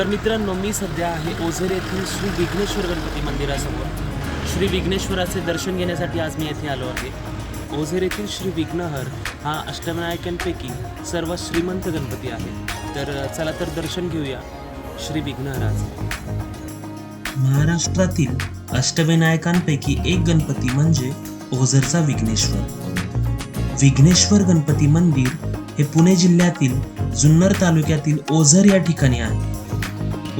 तर मित्रांनो मी सध्या आहे ओझर येथील श्री विघ्नेश्वर गणपती मंदिरासमोर. श्री विघ्नेश्वराचे दर्शन घेण्यासाठी आज मी येथे आलो आहे. ओझर येथील श्री विघ्नहर हा अष्टविनायकांपैकी सर्वात श्रीमंत गणपती आहे. तर चला तर दर्शन घेऊया श्री विघ्नहराचे. महाराष्ट्रातील अष्टविनायकांपैकी एक गणपती म्हणजे ओझरचा विघ्नेश्वर. विघ्नेश्वर गणपती मंदिर हे पुणे जिल्ह्यातील जुन्नर तालुक्यातील ओझर या ठिकाणी आहे.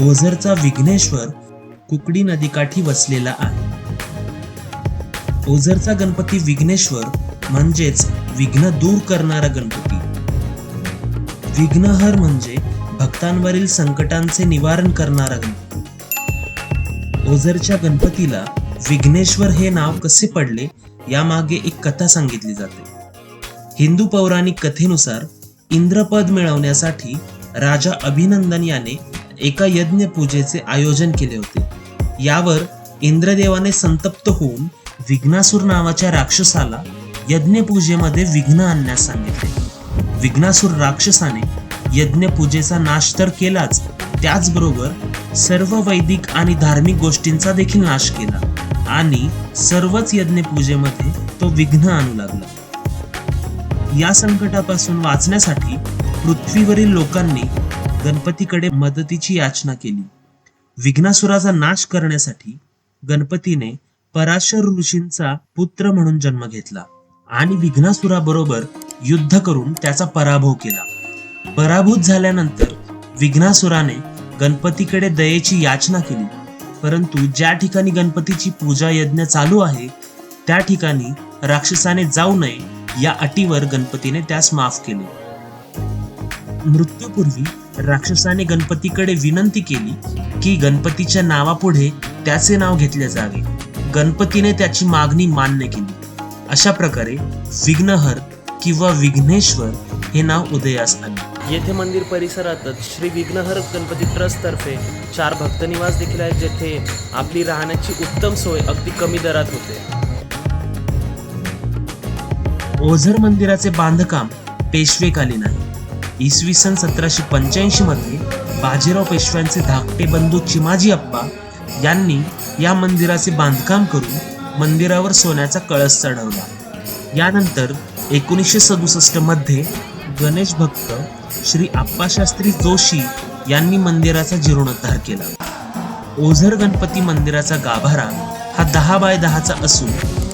ओझरचा विघ्नेश्वर कुकडी नदीकाठी वसलेला आहे. ओझरचा गणपती विघ्नेश्वर म्हणजेच विघ्न दूर करणारा गणपती. विघ्नहर म्हणजे भक्तांवरील संकटांचे निवारण करणारा गणपती. ओझरच्या गणपतीला विघ्नेश्वर हे नाव कसे पडले यामागे एक कथा सांगितली जाते. हिंदू पौराणिक कथेनुसार इंद्रपद मिळवण्यासाठी राजा अभिनंदन याने एका यज्ञ पूजेचे आयोजन केले होते. यावर इंद्रदेवाने संतप्त होऊन विघ्नासूर नावाच्या राक्षसाला यज्ञपूजेमध्ये विघ्न आणण्यास सांगितले. विघ्नासूर राक्षसाने यज्ञ पूजेचा नाश तर केलाच त्याचबरोबर सर्व वैदिक आणि धार्मिक गोष्टींचा देखील नाश केला आणि सर्वच यज्ञ पूजेमध्ये तो विघ्न आणू लागला. या संकटापासून वाचण्यासाठी पृथ्वीवरील लोकांनी गणपतीकडे मदतीची याचना केली. विघ्नासुराचा नाश करण्यासाठी गणपतीने पराशर ऋषींचा पुत्र म्हणून जन्म घेतला आणि विघ्नासुराबरोबर युद्ध करून त्याचा पराभव केला. पराभूत झाल्यानंतर विघ्नासुराने गणपतीकडे दयेची याचना केली. परंतु ज्या ठिकाणी गणपतीची पूजा यज्ञ चालू आहे त्या ठिकाणी राक्षसाने जाऊ नये या अटीवर गणपतीने त्यास माफ केले. मृत्यूपूर्वी राक्षसाने गणपतीकडे विनंती केली की गणपतीच्या नावापुढे त्याचे नाव घेतले जावे. गणपतीने त्याची मागणी मान्य केली. अशा प्रकारे विघ्नहर किंवा विघ्नेश्वर हे नाव उदयास आले. येथे मंदिर परिसरातच श्री विघ्नहर गणपती ट्रस्टतर्फे चार भक्तनिवास देखील आहेत जेथे आपली राहण्याची उत्तम सोय अगदी कमी दरात होते. ओझर मंदिराचे बांधकाम पेशवेकालीन आहे. इसवी सन सतराशे पंच्याऐंशी मध्ये बाजीराव पेशव्यांचे धाकटे बंधू चिमाजी अप्पा यांनी या मंदिराचे बांधकाम करून मंदिरावर सोन्याचा कळस चढवला. यानंतर एकोणीसशे सदुसष्टमध्ये गणेश भक्त श्री आप्पाशास्त्री जोशी यांनी मंदिराचा जीर्णोद्धार केला. ओझर गणपती मंदिराचा गाभारा हा दहा बाय दहाचा असून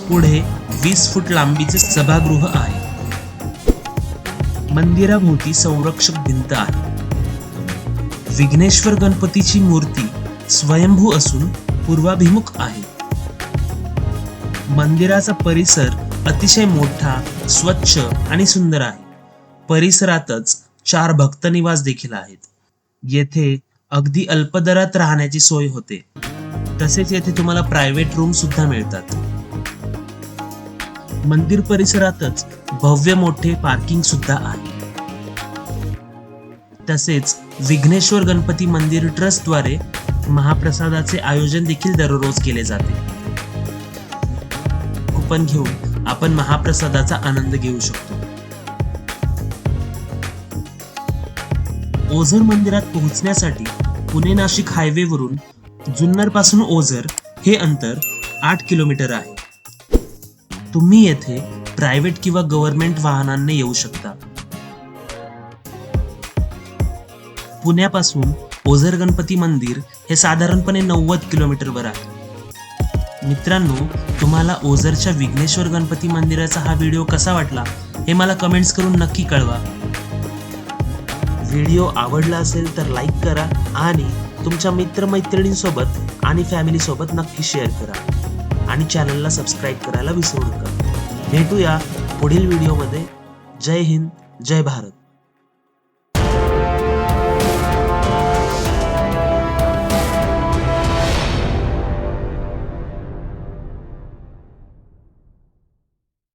पुढे वीस फूट लांबीचे सभागृह आहे. मंदिराभोवती संरक्षक भिंत आहे. विघ्नेश्वर गणपतीची मूर्ती स्वयंभू असून पूर्वाभिमुख आहे. मंदिराचा परिसर अतिशय मोठा स्वच्छ आणि सुंदर आहे. परिसरातच चार भक्तनिवास देखील आहेत. येथे अगदी अल्पदरात राहण्याची सोय होते. तसेच येथे तुम्हाला प्रायव्हेट रूम सुद्धा मिळतात. मंदिर परिसरातच भव्य मोठे पार्किंग सुद्धा आहे. तसेच विघ्नेश्वर गणपती मंदिर ट्रस्टद्वारे महाप्रसादाचे आयोजन देखील दररोज केले जाते. कुपन घेऊन आपण महाप्रसादाचा आनंद घेऊ शकतो. ओझर मंदिरात पोहोचण्यासाठी पुणे नाशिक हायवेवरून जुन्नरपासून ओझर हे अंतर आठ किलोमीटर आहे. तुम्ही येथे प्रायव्हेट किंवा गव्हर्नमेंट वाहनांनी येऊ शकता. पुण्यापासून ओझर गणपती मंदिर हे साधारणपणे नव्वद किलोमीटरवर आहे. मित्रांनो तुम्हाला ओझरच्या विघ्नेश्वर गणपती मंदिराचा हा व्हिडिओ कसा वाटला हे मला कमेंट्स करून नक्की कळवा. व्हिडिओ आवडला असेल तर लाईक करा आणि तुमच्या मित्रमैत्रिणींसोबत आणि फॅमिलीसोबत नक्की शेअर करा. आणि चॅनलला सबस्क्राईब करायला विसरू नका. भेटूया पुढील व्हिडिओमध्ये. जय हिंद जय भारत.